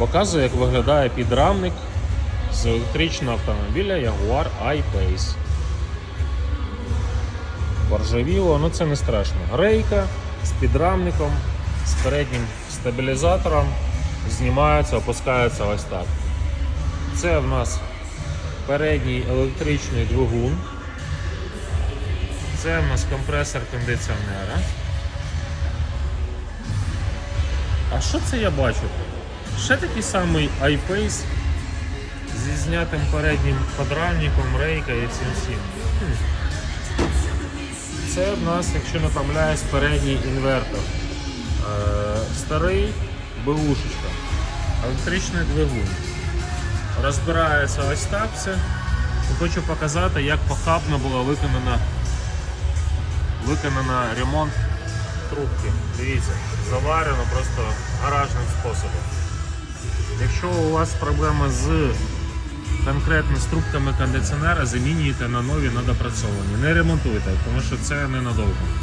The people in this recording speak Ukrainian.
Показую, як виглядає підрамник з електричного автомобіля Jaguar I-Pace. Поржавіло, ну це не страшно. Рейка з підрамником, з переднім стабілізатором знімається, опускається ось так. Це в нас передній електричний двигун. Це в нас компресор кондиціонера. А що це я бачу? Ще такий самий iPace зі знятим переднім подрамником, рейка і цим всім. Це в нас, якщо не помиляюсь, передній інвертор. Е, старий БУшечка. Електричний двигун. Розбирається ось так все. Хочу показати, як похабно була виконана, виконана ремонт трубки. Дивіться, заварено просто гаражним способом. Якщо у вас проблема з конкретно з трубками кондиціонера, замінюйте на нові на допрацьовані. Не ремонтуйте, тому що це ненадовго.